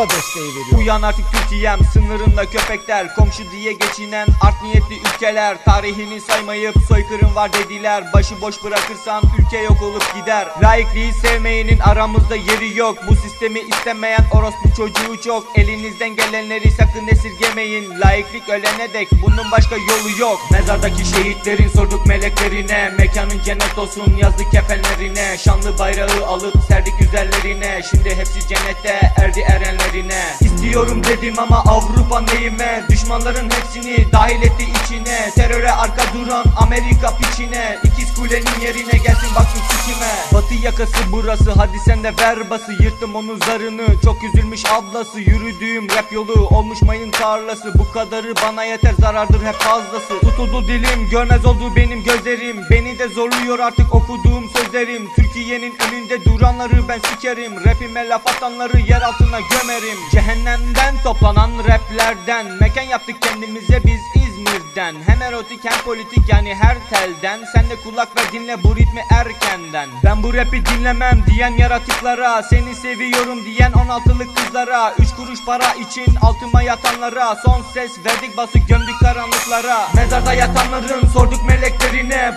desteği veriyor. Uyan artık Türkiye'm sınırında köpekler Komşu diye geçinen art niyetli ülkeler. Tarihini saymayıp soykırım var dediler. Başıboş bırakırsan ülke yok olup gider. Laikliği sevmeyenin aramızda yeri yok. Bu sistemi istemeyen orospu çocuğu çok. Elinizden gelenleri sakın esirgemeyin. Laiklik ölene dek bunun başka yolu yok. Mezardaki şehitlerin sorduk meleklerine. Mekanın cennet olsun yazdık kefenlerine Şanlı bayrağı alıp serdik üzerlerine Şimdi hepsi cennette erdi erenlerine İstiyorum dedim ama Avrupa neyime? Düşmanların hepsini dahil etti içine. Teröre arka duran Amerika piçine. İkiz kulenin yerine gelsin baksın yakası burası hadi sen de ver bası. Yırttım onun zarını çok üzülmüş ablası. Yürüdüğüm rap yolu olmuş mayın tarlası. Bu kadarı bana yeter zarardır hep fazlası. Tutuldu dilim görmez oldu benim gözlerim. Beni de zorluyor artık okuduğum sözlerim. Türkiye'nin önünde duranları ben sikerim. Rapime laf atanları yer altına gömerim. Cehennemden toplanan raplerden Mekan yaptık kendimize biz İzmir'den Hem erotik hem politik yani her telden. Sen de kulak ver dinle bu ritmi erkenden. Ben bu rapi dinlemem diyen yaratıklara Seni seviyorum diyen 16'lık kızlara 3 kuruş para için altıma yatanlara Son ses verdik bası gömdük karanlıklara. Mezarda yatanların sorduk meleklerine